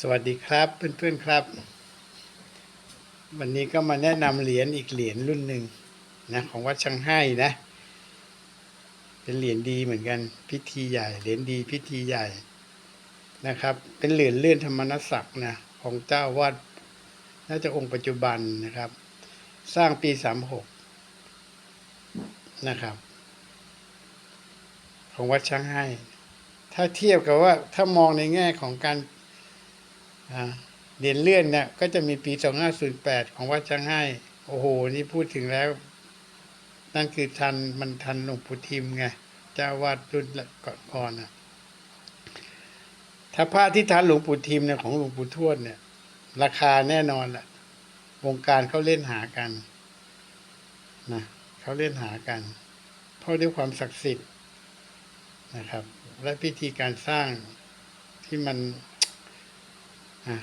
สวัสดีครับเพื่อนๆครับ วันนี้ก็มาแนะนำเหรียญอีกเหรียญรุ่นหนึ่งนะของวัดชังไห้นะ เป็นเหรียญดีเหมือนกันพิธีใหญ่เหรียญดีพิธีใหญ่นะครับ เป็นเหรียญเลื่อนธรรมนศักดิ์นะของเจ้าวาดน่าจะองค์ปัจจุบันนะครับ สร้างปีสามหกนะครับ ของวัดช้างให้ ถ้าเทียบกับว่าถ้ามองในแง่ของการ เหรียญเลื่อนเนี่ยก็จะมีปี 2508 ของวัดช้างให้โอ้โห นี่พูดถึงแล้ว นั่นคือทันมันทันหลวงปู่ทิมไงเจ้าวาดรุ่นก่อนๆน่ะถ้าพระที่ทันหลวงปู่ทิมเนี่ยของหลวงปู่ทวดเนี่ย ราคาแน่นอนแหละวงการเขาเล่นหากันนะเขาเล่นหากัน เพราะด้วยความศักดิ์สิทธิ์นะครับ และพิธีการสร้างที่มัน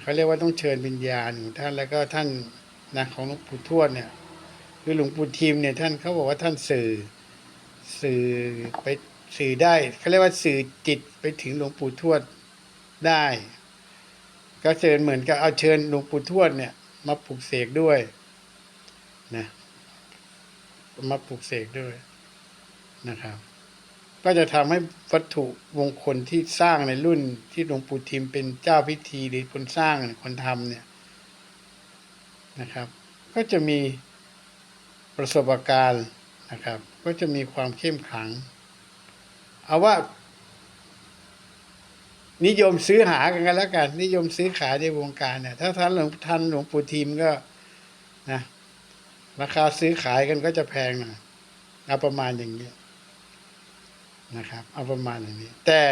เขาเรียกว่าต้องเชิญวิญญาณของท่านแล้วก็ท่านนะของหลวงปู่ทวดเนี่ยคือหลวงปู่ทิมเนี่ยท่านเขาบอกว่าท่านสื่อสื่อไปสื่อได้เขาเรียกว่าสื่อจิตไปถึงหลวงปู่ทวดได้ ก็เชิญเหมือนกับเอาเชิญหลวงปู่ทวดเนี่ยมาปลุกเสกด้วยนะมาปลุกเสกด้วยนะครับ ก็จะทำให้วัตถุมงคลที่สร้างในรุ่นที่หลวงปู่ทิมเป็นเจ้าพิธีหรือคนสร้างคนทำเนี่ยนะครับ ก็จะมีประสบการณ์นะครับ ก็จะมีความเข้มขลัง เอาว่า นิยมซื้อหากันกันแล้วกัน นิยมซื้อขายในวงการเนี่ยถ้าท่านหลวงท่านหลวงปู่ทิมก็นะราคาซื้อขายกันก็จะแพงหน่อยเอาประมาณอย่างนี้ นะครับ เอาประมาณอย่างนี้ แต่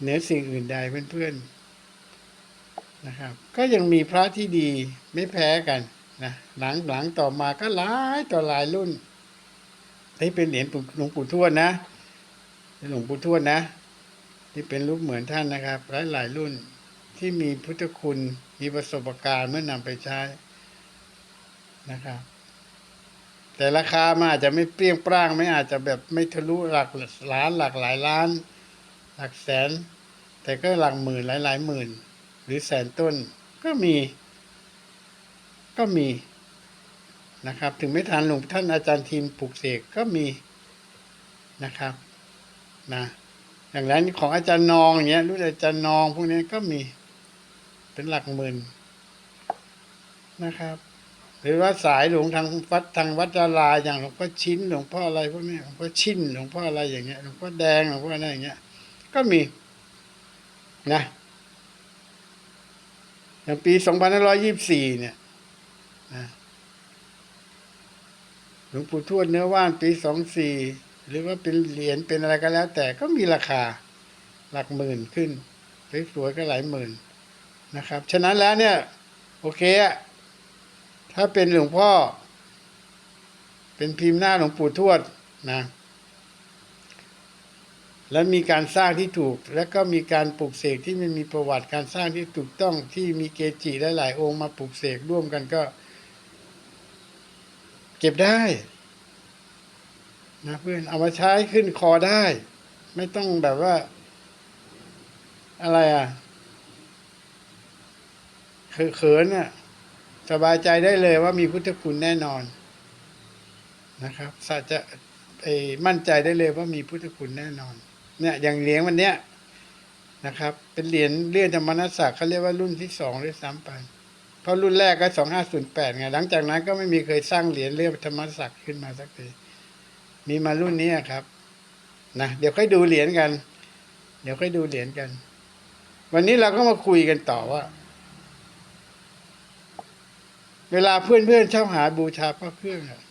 เหนือสิ่งอื่นใดเพื่อนๆนะครับ ก็ยังมีพระที่ดีไม่แพ้กันนะหลังหลังต่อมาก็หลายต่อหลายรุ่นที่เป็นเหรียญหลวงปู่ทวดนะหลวงปู่ทวดนะ ที่เป็นรูปเหมือนท่านนะครับ หลายหลายรุ่นที่มีพุทธคุณมีประสบการณ์เมื่อนำไปใช้นะครับ แต่ราคามันอาจจะไม่เปรี้ยงปร้างไม่อาจจะแบบไม่ทะลุหลักล้านหลักหลายล้าน หลักแสน แต่ก็หลักหมื่นหลายหลายหมื่น หรือแสนต้นก็มี ก็มีนะครับ ถึงไม่ทันหลวงท่านอาจารย์ทีมปลูกเสกก็มีนะครับนะอย่างนั้นของอาจารย์นองอย่างเงี้ยรุ่นอาจารย์นองพวกนี้ก็มีเป็นหลักหมื่นนะครับ หรือว่าสายหลวงทางวัดทางวัดดาราอย่างหลวงพ่อชิ้นหลวงพ่ออะไรพวกนี้หลวงพ่อชิ้นหลวงพ่ออะไรอย่างเงี้ยหลวงพ่อแดงหลวงพ่ออะไรอย่างเงี้ย ก็มีนะอย่างปีสองพันห้าร้อยยี่สิบสี่เนี่ยนะหลวงปู่ทวดเนื้อว่านปีสองสี่หรือว่าเป็นเหรียญเป็นอะไรก็แล้ว แต่ก็มีราคาหลักหมื่นขึ้นสวยๆก็หลายหมื่นนะครับ ฉะนั้นแล้วเนี่ย โอเคอะ ถ้าเป็นหลวงพ่อ เป็นพิมพ์หน้าหลวงปู่ทวดนะ และมีการสร้างที่ถูก และก็มีการปลูกเสกที่มันมีประวัติการสร้างที่ถูกต้องที่มีเกจิหลายๆองค์มาปลูกเสกร่วมกันก็ เก็บได้นะเพื่อนเอามาใช้ขึ้นคอได้ ไม่ต้องแบบว่า อะไรอะเขินอะ สบายใจได้เลยว่ามีพุทธคุณแน่นอนนะครับสัจจะไอ้มั่นใจได้เลยว่ามีพุทธคุณแน่นอน เนี่ยอย่างเหรียญวันเนี้ยนะครับ เป็นเหรียญเลื่อนธรรมนัสสักเขาเรียกว่ารุ่นที่สองด้วยซ้ำไปเพราะรุ่นแรกก็สองห้าศูนย์แปดไงหลังจากนั้นก็ไม่มีเคยสร้างเหรียญเลื่อนธรรมนัสสักขึ้นมาสักทีมีมารุ่นนี้ครับนะเดี๋ยวค่อยดูเหรียญกัน เดี๋ยวค่อยดูเหรียญกัน วันนี้เราก็มาคุยกันต่อว่า เวลาเพื่อนๆชอบหาบูชาพระเครื่องอะ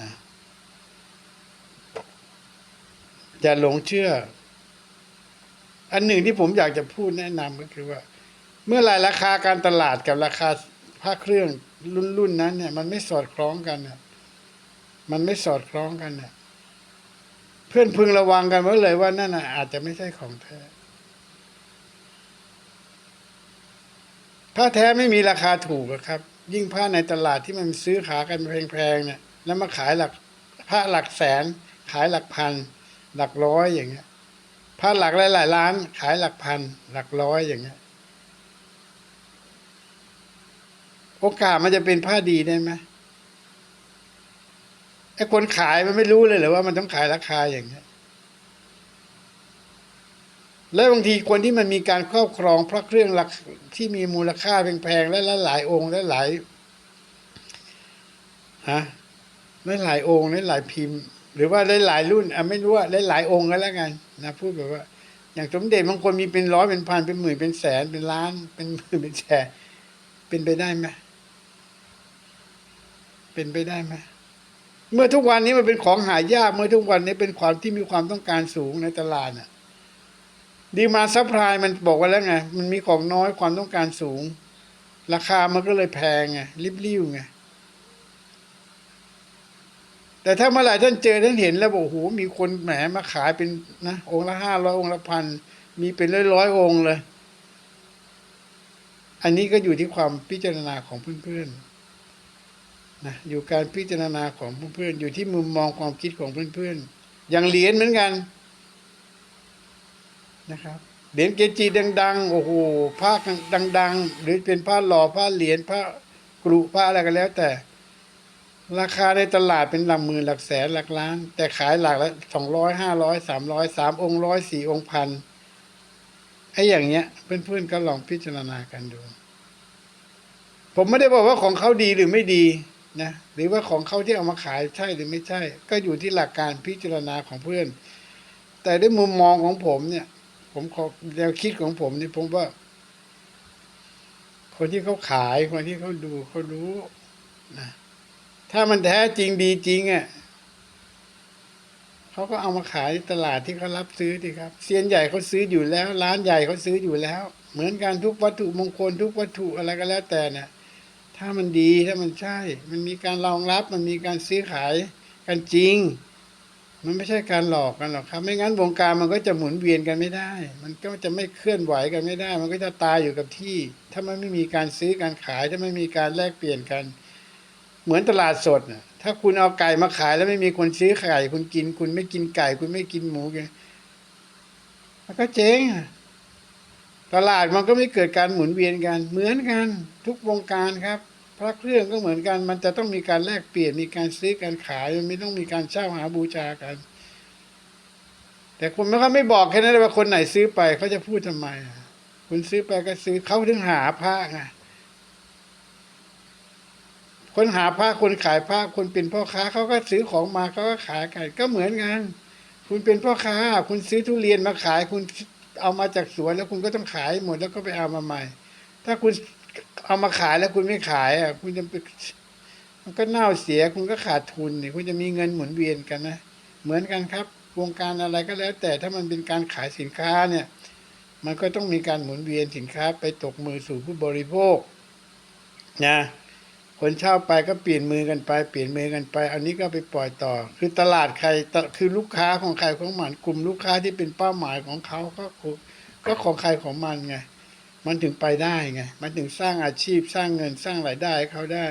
นะหลงเชื่อ อันหนึ่งที่ผมอยากจะพูดแนะนำก็คือว่า เมื่อไรราคาการตลาดกับราคาพระเครื่องรุ่นรุ่นนั้น เนี่ย มันไม่สอดคล้องกันเนี่ยมันไม่สอดคล้องกันเนี่ยเพื่อนพึงระวังกันไว้เลยว่านั่นน่ะอาจจะไม่ใช่ของแท้ ผ้าแท้ไม่มีราคาถูกครับ ยิ่งผ้าในตลาดที่มันซื้อขายกันแพงๆเนี่ย แล้วมาขายหลักผ้าหลักแสน ขายหลักพัน หลักร้อยอย่างเงี้ยผ้าหลักหลายหลายๆล้าน ขายหลักพัน หลักร้อยอย่างเงี้ยโอกาสมันจะเป็นผ้าดีได้ไหมไอ้คนขายมันไม่รู้เลยหรือว่ามันต้องขายราคาอย่างเงี้ย แล้วบางทีคนที่มันมีการครอบครองพระเครื่องหลักที่มีมูลค่าแพงๆและหลายองค์และหลายฮะและหลายองค์และหลายพิมพ์ หรือว่าหลายรุ่นอะไม่รู้ว่าหลายองค์ก็แล้วกันนะพูดแบบว่า อย่างสมเด็จบางคนมีเป็นร้อยเป็นพันเป็นหมื่นเป็นแสนเป็นล้าน เป็นหมื่นเป็นแสนเป็นไปได้ไหมเป็นไปได้ไหมเมื่อทุกวันนี้มันเป็นของหายากเมื่อทุกวันนี้เป็นความที่มีความต้องการสูงในตลาดน่ะ ดีมาซัพพลายมันบอกไว้แล้วไง มันมีของน้อยความต้องการสูง ราคามันก็เลยแพงไงริบลิ่วไงแต่ถ้าเมื่อไหร่ท่านเจอท่านเห็นแล้วบอกโอ้โหมีคนแหมมาขายเป็นนะองค์ละห้าร้อยองค์ละพันมีเป็นร้อยร้อยองค์เลย อันนี้ก็อยู่ที่ความพิจารณาของเพื่อนๆนะอยู่การพิจารณาของเพื่อนๆอยู่ที่มุมมองความคิดของเพื่อนๆอย่างเหรียญเหมือนกัน นะครับเหรียญเกจิดัง ๆ โอ้โหผ้าดัง ๆ หรือเป็นผ้าหล่อผ้าเหรียญผ้ากรุผ้าอะไรก็แล้ว แต่ ราคาในตลาดเป็นหลักหมื่นหลักแสนหลักล้าน แต่ขายหลักละสองร้อยห้าร้อยสามร้อยสามองค์ร้อยสี่องค์พันไอ้อย่างเงี้ยเพื่อนๆก็ลองพิจารณากันดู ผมไม่ได้บอกว่าของเขาดีหรือไม่ดีนะหรือว่าของเขาที่เอามาขายใช่หรือไม่ใช่ ก็อยู่ที่หลักการพิจารณาของเพื่อน แต่ด้วยมุมมองของผมเนี่ย ผมขอแนวคิดของผมนี่ผมว่า คนที่เขาขายคนที่เขาดูเขารู้นะถ้ามันแท้จริงดีจริงอะเขาก็เอามาขายในตลาดที่เขารับซื้อดีครับเซียนใหญ่เขาซื้ออยู่แล้ว ร้านใหญ่เขาซื้ออยู่แล้ว เหมือนกันทุกวัตถุมงคลทุกวัตถุอะไรก็แล้วแต่เนี่ยถ้ามันดีถ้ามันใช่ มันมีการรองรับมันมีการซื้อขายกันจริง มันไม่ใช่การหลอกกันหรอกครับ ไม่งั้นวงการมันก็จะหมุนเวียนกันไม่ได้ มันก็จะไม่เคลื่อนไหวกันไม่ได้ มันก็จะตายอยู่กับที่ ถ้ามันไม่มีการซื้อการขาย ถ้าไม่มีการแลกเปลี่ยนกัน เหมือนตลาดสดน่ะถ้าคุณเอาไก่มาขายแล้วไม่มีคนซื้อไก่คุณกิน คุณไม่กินไก่ คุณไม่กินหมูกันมันก็เจ๊งตลาดมันก็ไม่เกิดการหมุนเวียนกัน เหมือนกัน ทุกวงการครับ พระเครื่องก็เหมือนกัน มันจะต้องมีการแลกเปลี่ยนมีการซื้อการขายมันไม่ต้องมีการเช่าหาบูชากัน แต่คนมันก็ไม่บอกแค่นั้นว่าคนไหนซื้อไปเขาจะพูดทำไมคุณซื้อไปก็ซื้อเขาถึงหาพระไงคนหาผ้าคนขายผ้าคนเป็นพ่อค้าเขาก็ซื้อของมาเขาก็ขายกัน ก็เหมือนกันคุณเป็นพ่อค้า คุณซื้อทุเรียนมาขาย คุณเอามาจากสวนแล้วคุณก็ต้องขายหมดแล้วก็ไปเอามาใหม่ ถ้าคุณ เอามาขายแล้วคุณไม่ขายอะคุณจะไปมันก็เน่าเสียคุณก็ขาดทุนนี่คุณจะมีเงินหมุนเวียนกันนะเหมือนกันครับ วงการอะไรก็แล้ว แต่ถ้ามันเป็นการขายสินค้าเนี่ย มันก็ต้องมีการหมุนเวียนสินค้าไปตกมือสู่ผู้บริโภคนะคนเช่าไปก็เปลี่ยนมือกันไป เปลี่ยนมือกันไป อันนี้ก็ไปปล่อยต่อ คือตลาดใครตคือลูกค้าของใครของมันกลุ่มลูกค้าที่เป็นเป้าหมายของเขาก็ก็ของใครของมันไง มันถึงไปได้ไง มันถึงสร้างอาชีพสร้างเงินสร้างรายได้ให้เขาได้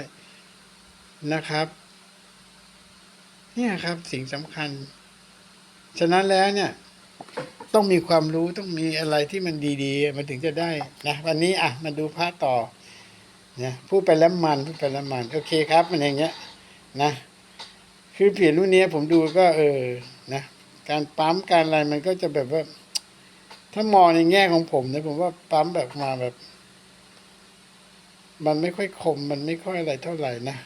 นะครับ เนี่ยครับสิ่งสำคัญ ฉะนั้นแล้วเนี่ย ต้องมีความรู้ต้องมีอะไรที่มันดีๆ มันถึงจะได้นะวันนี้อะมาดูพระต่อเนี่ยพูดไปแล้วมันพูดไปแล้วมันโอเคครับ มันอย่างเงี้ยนะ คือเปลี่ยนรุ่นนี้ผมดูก็เออนะการปั๊มการอะไรมันก็จะแบบว่า ถ้ามองในแง่ของผมเนี่ยผมว่าปั๊มแบบมาแบบ มันไม่ค่อยคม มันไม่ค่อยอะไรเท่าไหร่นะ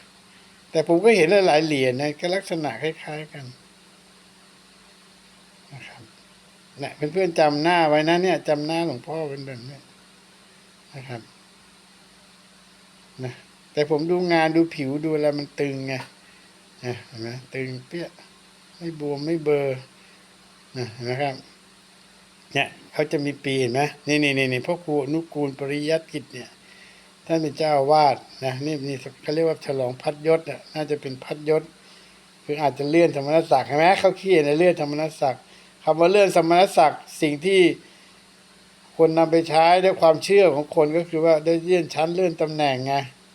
แต่ผมก็เห็นหลายๆเหรียญนะก็ลักษณะคล้ายๆกันนะครับเนี่ยเพื่อนๆจำหน้าไว้นะเนี่ยจำหน้าหลวงพ่อเป็นแบบนี้นะครับนะแต่ผมดูงานดูผิวดูอะไรมันตึงไงนะเห็นไหมตึงเปี้ยไม่บวมไม่เบอร์นะนไหมครับเนี่ย เขาจะมีปีเห็นไหมนี่นี่นี่นี่พ่อครูอนุกูลปริยัติกิจเนี่ยท่านเป็นเจ้าวาดนะนี่นี่เขาเรียกว่าฉลองพัดยศน่าจะเป็นพัดยศคืออาจจะเลื่อนสมณศักดิ์เห็นไหมเขาเขียนในเลื่อนสมณศักดิ์คำว่าเลื่อนสมณศักดิ์สิ่งที่คนนำไปใช้ด้วยความเชื่อของคนก็คือว่าได้เลื่อนชั้นเลื่อนตำแหน่งไง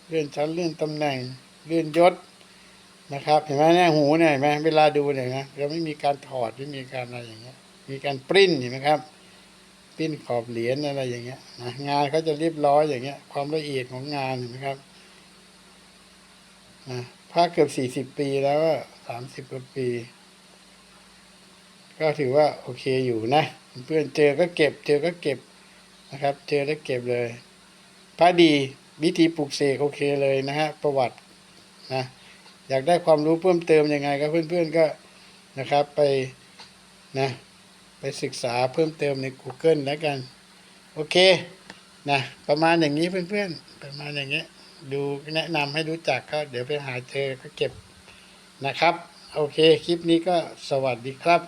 เลื่อนชั้นเลื่อนตำแหน่งเลื่อนยศนะครับเห็นไหมเนี่ยหูเนี่ยเห็นไหมเวลาดูเนี่ยนะเราไม่มีการถอดไม่มีการอะไรอย่างเงี้ยมีการปริ้นเห็นไหมครับ ปิ้นขอบเหรียญอะไรอย่างเงี้ยนะงานเขาจะเรียบร้อยอย่างเงี้ย ความละเอียดของงานเห็นไหมครับนะผ้าเกือบสี่สิบปีแล้วสามสิบกว่าปี ก็ถือว่าโอเคอยู่นะเพื่อนเจอก็เก็บ เจอก็เก็บนะครับ เจอแล้วเก็บเลย พระดีวิธีปลูกเสกโอเคเลยนะฮะประวัตินะอยากได้ความรู้เพิ่มเติมยังไงก็เพื่อนๆก็นะครับไปนะ ไปศึกษาเพิ่มเติมใน Google แล้วกัน โอเคนะประมาณอย่างนี้เพื่อนๆ ประมาณอย่างเงี้ยดูแนะนำให้รู้จักก็เดี๋ยวไปหาเจอก็เก็บนะครับ โอเค คลิปนี้ก็สวัสดีครับ